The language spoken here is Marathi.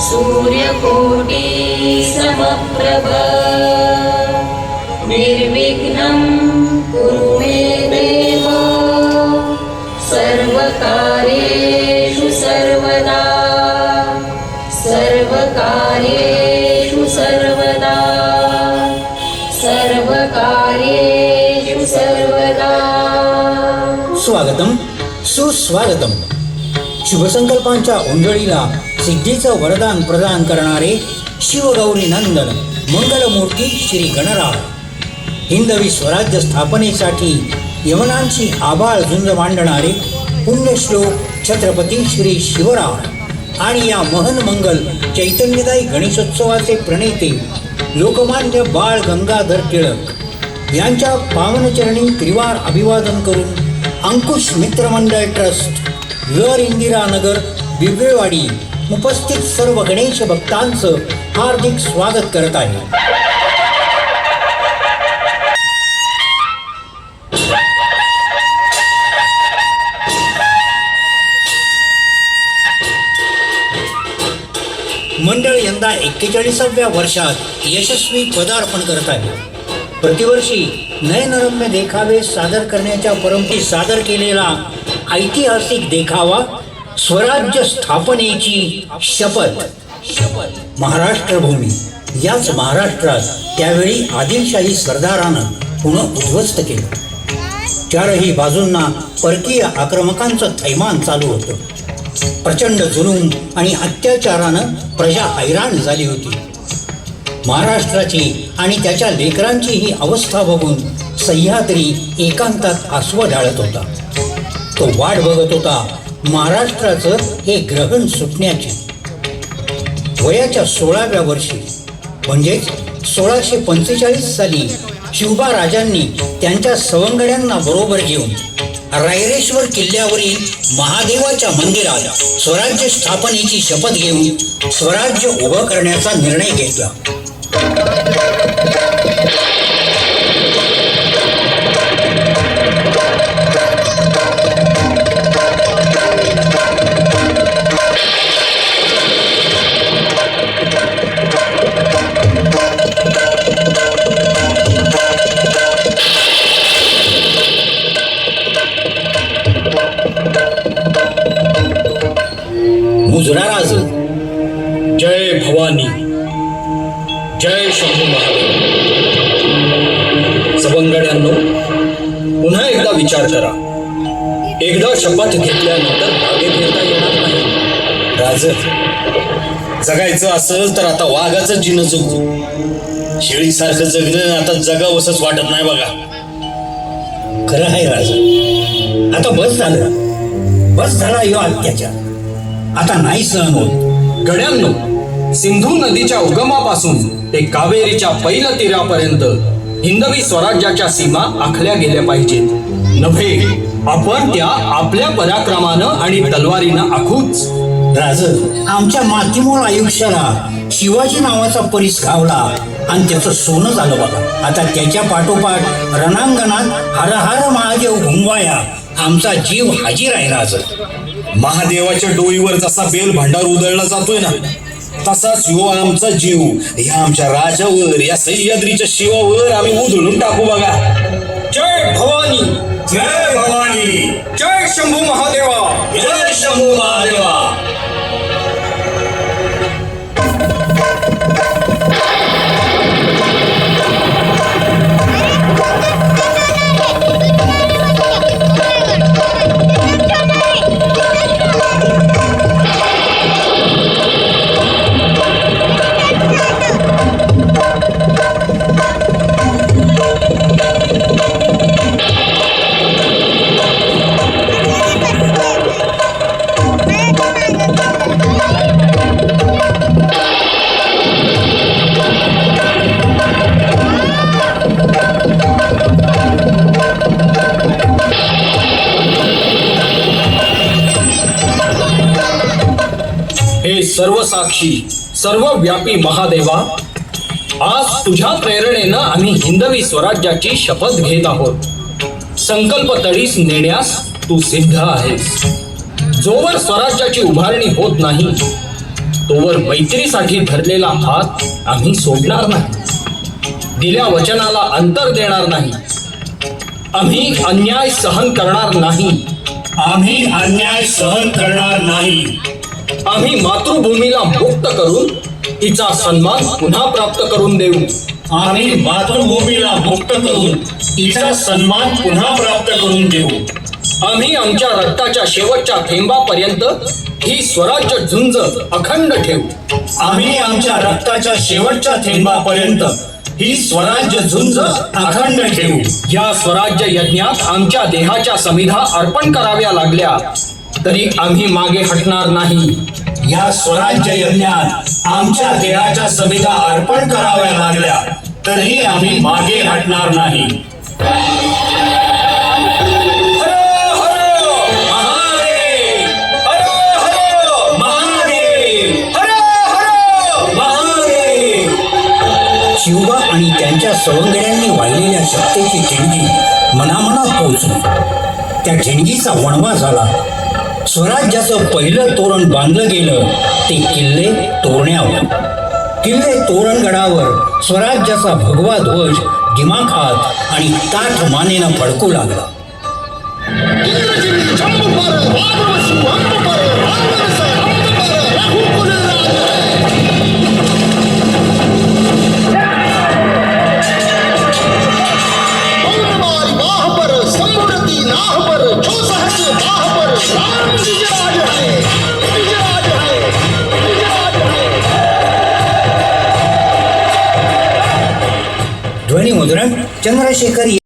सूर्यकोटि समप्रभ निर्विघ्नं कुरु मे देव। सर्वकार्येषु सर्वदा। सर्वकार्येषु सर्वदा। सर्वकार्येषु सर्वदा। स्वागतम। सुस्वागतम शुभसंकल्पांच्या उंजळीला सिद्धीचं वरदान प्रदान करणारे शिवगौरी नंदन मंगलमूर्ती श्री गणराव. हिंदवी स्वराज्य स्थापनेसाठी यवनांशी आबाळ झुंज मांडणारे पुण्यश्लोक छत्रपती श्री शिवराव आणि या महन मंगल चैतन्यदायी गणेशोत्सवाचे प्रणेते लोकमान्य बाळ गंगाधर टिळक यांच्या पावनचरणी त्रिवार अभिवादन करून अंकुश मित्रमंडळ ट्रस्ट वर इंदिरानगर बिबवेवाडी उपस्थित सर्व गणेश भक्तांचं हार्दिक स्वागत करत आहे. मंडळ यंदा एक्केचाळीसाव्या वर्षात यशस्वी पदार्पण करत आहे. प्रतिवर्षी नयनरम्य देखावे सादर करण्याच्या परंपरे सादर केलेला ऐतिहासिक देखावा स्वराज्य स्थापनेची शपथ. शपथ महाराष्ट्र भूमी याच महाराष्ट्रात त्यावेळी आदिलशाही सरदारानं पुन्हा उद्ध्वस्त केलं. चारही बाजूंना परकीय आक्रमकांचं थैमान चालू होतं. प्रचंड जुलूम आणि अत्याचारानं प्रजा हैराण झाली होती. महाराष्ट्राची आणि त्याच्या लेकरांची ही अवस्था बघून सह्याद्री एकांतात आसवं ढाळत होता. तो वाट बघत होता. महाराष्ट्राचं हे ग्रहण सुटण्याची. वयाच्या सोळाव्या वर्षी म्हणजेच सोळाशे पंचेचाळीस साली शिवबा राजांनी त्यांच्या सवंगड्यांना बरोबर घेऊन रायरेश्वर किल्ल्यावरील महादेवाच्या मंदिरात स्वराज्य स्थापनेची शपथ घेऊन स्वराज्य उभं करण्याचा निर्णय घेतला. भवानी। जय शंभू महादेव। सवंगड्यांनो पुन्हा एकदा विचार करा। एकदा शपथ घेतल्यानंतर मागे फिरता येणार नाही. राज जगायचं असेल तर आता वाघाचं जिन जगू. शेळीसारखं जगणं आता जगावंसच वाटत नाही बघा. खरं आहे राज. आता बस झालं. बस झाला यो अत्याचार आता नाही सहन होत. गड्यांनो सिंधू नदीच्या उगमापासून ते कावेरीच्या पैल तीरापर्यंत हिंदवी स्वराज्याच्या सीमा आखल्या गेल्या पाहिजेत. नव्हे आपण त्या आपल्या पराक्रमानं आणि तलवारीनं आखूच. राज आमच्या मातीमोल आयुष्याला शिवाजी नावाचा परीस घावला आणि त्याचं सोनं झालं बघा. आता त्याच्या पाठोपाठ रणांगणात हर हर महादेव घुमवाया आमचा जीव हाजीर आहे राज महादेवाच्या डोईवर जसा बेल भांडार उधळला जातोय ना तसाच यो आमचा जीव. या आमच्या राजावर या सह्याद्रीच्या शिवावर आम्ही उधळून टाकू बघा. हे सर्वसाक्षी सर्वव्यापी महादेवा आज तुझ्या प्रेरणेनं आम्ही हिंदवी स्वराज्याची शपथ घेत आहोत. संकल्प तळीस नेण्यास तू सिद्ध आहेस. जोवर स्वराज्याची उभारणी होत नाही तोवर मैत्रीसाठी धरलेला हात आम्ही सोडणार नाही. दिल्या वचनाला अंतर देणार नाही. आम्ही अन्याय सहन करणार नाही. आम्ही अन्याय सहन करणार नाही. आम्ही मातृभूमीला मुक्त करून तिचा सन्मान पुन्हा प्राप्त करून देऊ. आम्ही मातृभूमीला मुक्त करून तिचा सन्मान पुन्हा प्राप्त करून देऊ. आम्ही आमच्या रक्ताच्या शेवटच्या थेंबापर्यंत ही स्वराज्य झुंज अखंड ठेवू. आम्ही आमच्या रक्ताच्या शेवटच्या थेंबापर्यंत ही स्वराज्य झुंज अखंड ठेवू. या स्वराज्य यज्ञात आमच्या देहाच्या समिधा अर्पण कराव्या लागल्या. तरी आम्ही मागे हटणार नाही. या स्वराज्य यज्ञात आमच्या देहाच्या सविता अर्पण कराव्या लागल्या. तरी आम्ही मागे हटणार नाही. शिवबा आणि त्यांच्या सवंगड्यांनी वाहिलेल्या सत्तेची ठिणगी मनामनात पोहोचली. त्या ठिणगीचा वणवा झाला. स्वराज्याचं पहिलं तोरण बांधलं गेलं ते किल्ले तोरण्यावर किल्ले तोरणगडावर स्वराज्याचा भगवा ध्वज दिमाखात आणि ताठ मानेनं फडकू लागला ચંદ્રશેખર